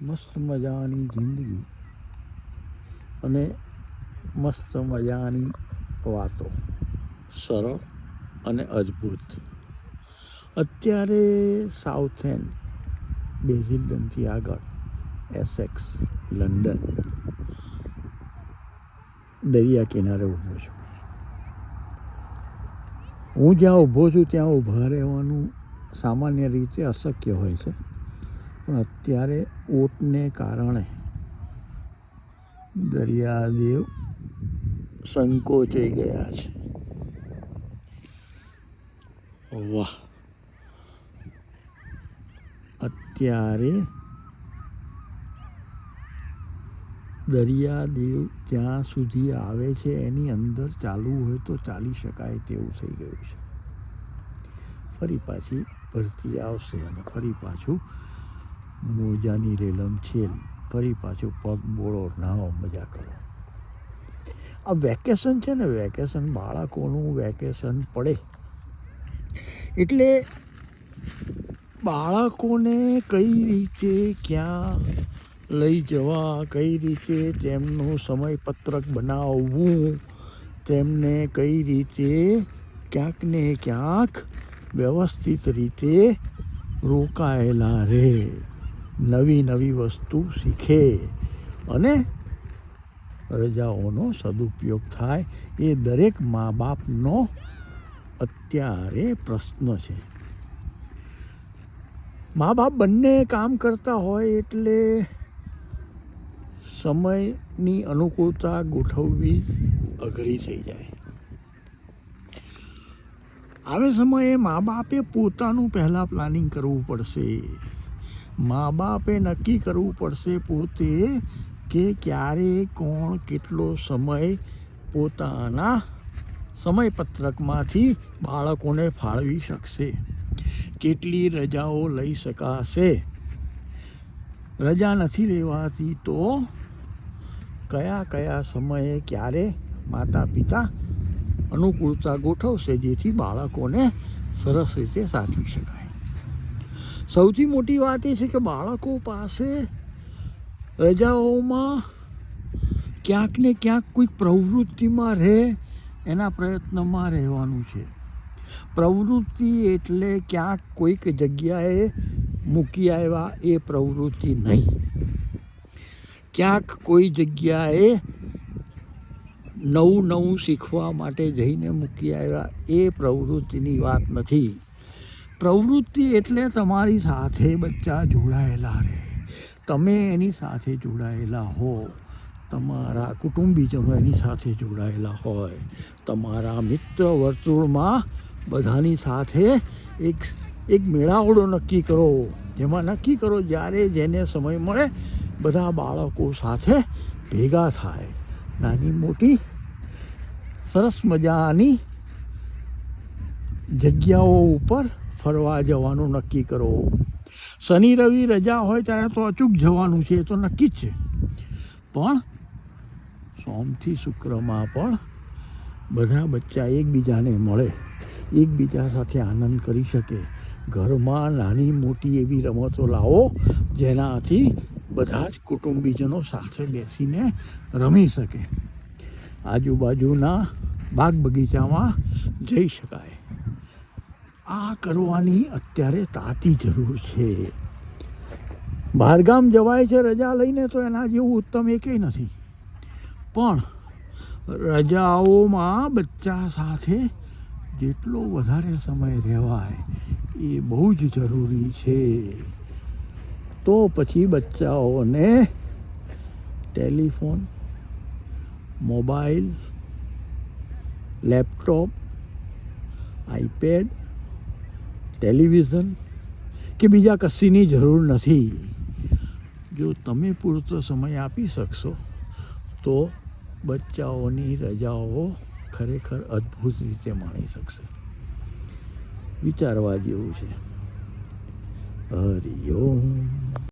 મસ્ત મજાની જિંદગી અને મસ્ત મજાની વાતો. સરળ અને અદ્ભુત. અત્યારે સાઉથ એન્ડ બેઝિલિયનથી આગળ એસેક્સ લંડન દરિયા કિનારે ઊભો છું. હું જ્યાં ઊભો છું ત્યાં ઊભા રહેવાનું સામાન્ય રીતે અશક્ય હોય છે. પણ અત્યારે ઓટને કારણે દરિયાદેવ સંકોચાઈ ગયા છે. વાહ. અત્યારે દરિયાદેવ જ્યાં સુધી આવે છે, એની અંદર ચાલવું હોય તો ચાલી શકાય તેવું થઈ ગયું છે. ફરી પાછી ભરતી આવશે અને ફરી પાછું મોજાની રેલમ છેલ. ફરી પાછું પગ બોળો નાહો, મજા કરો. આ વેકેશન છે ને, વેકેશન બાળકોનું વેકેશન પડે. એટલે બાળકોને કઈ રીતે ક્યાં લઈ જવા, કઈ રીતે તેમનું સમયપત્રક બનાવવું, તેમને કઈ રીતે ક્યાંક ને ક્યાંક વ્યવસ્થિત રીતે રોકાયેલા રહે. નવી નવી વસ્તુ શીખે. અને રજાઓનો સદુપયોગ થાય. એ દરેક મા બાપનો અત્યારે પ્રશ્ન છે. મા બાપ બંને કામ કરતા હોય એટલે સમયની અનુકૂળતા ગોઠવવી અઘરી થઈ જાય. આવે સમયે મા બાપે પોતાનું પહેલાં પ્લાનિંગ કરવું પડશે. મા બાપે નક્કી કરવું પડશે પોતે કે ક્યારે, કોણ, કેટલો સમય પોતાના સમયપત્રકમાંથી બાળકોને ફાળવી શકશે. કેટલી રજાઓ લઈ શકાશે? રજા નથી લેવાતી તો કયા કયા સમયે ક્યારે માતા પિતા અનુકૂળતા ગોઠવશે જેથી બાળકોને સરસ રીતે સાચવી શકાય? સૌથી મોટી વાત એ છે કે બાળકો પાસે રજાઓમાં ક્યાંક ને ક્યાંક કોઈક પ્રવૃત્તિમાં રહે એના પ્રયત્નમાં રહેવાનું છે. પ્રવૃત્તિ એટલે ક્યાંક કોઈક જગ્યાએ મૂકી આવ્યા એ પ્રવૃત્તિ નહીં. ક્યાંક કોઈ જગ્યાએ નવું નવું શીખવા માટે જઈને મૂકી આવ્યા એ પ્રવૃત્તિની વાત નથી. પ્રવૃત્તિ એટલે તમારી સાથે બચ્ચા જોડાયેલા રહે. તમે એની સાથે જોડાયેલા હો. તમારા કુટુંબીજનો એની સાથે જોડાયેલા હોય. તમારા મિત્ર વર્તુળમાં બધાની સાથે એક એક મેળાવડો નક્કી કરો. જેમાં નક્કી કરો જ્યારે જેને સમય મળે, બધા બાળકો સાથે ભેગા થાય. નાની મોટી, સરસ મજાની જગ્યાઓ ઉપર ફરવા જવાનું નક્કી કરો. શનિ, રવિ રજા હોય ત્યારે તો અચૂક જવાનું છે, એ તો નક્કી જ છે. પણ સોમથી શુક્રમાં પણ બધા બચ્ચા એકબીજાને મળે, એકબીજા સાથે આનંદ કરી શકે. ઘરમાં નાની મોટી એવી રમતો લાવો, જેનાથી બધા જ કુટુંબીજનો સાથે બેસીને રમી શકે. આજુબાજુના બાગ બગીચામાં જઈ શકાય. આ કરવાની અત્યારે તાતી જરૂર છે. બહારગામ જવાય છે રજા લઈને તો એના જેવું ઉત્તમ એકેય નથી. પણ રજાઓમાં બચ્ચા સાથે જેટલો વધારે સમય રહેવાય એ બહુ જ જરૂરી છે. તો પછી બચ્ચાઓને telephone, mobile, laptop, iPad television કે બીજા કશીની જરૂર નથી. જો તમે પૂરતો સમય આપી શકશો, તો બચ્ચાઓની રજાઓ ખરેખર અદ્ભુત રીતે માણી શકશે. વિચારવા જેવું છે. હરિ ઓમ.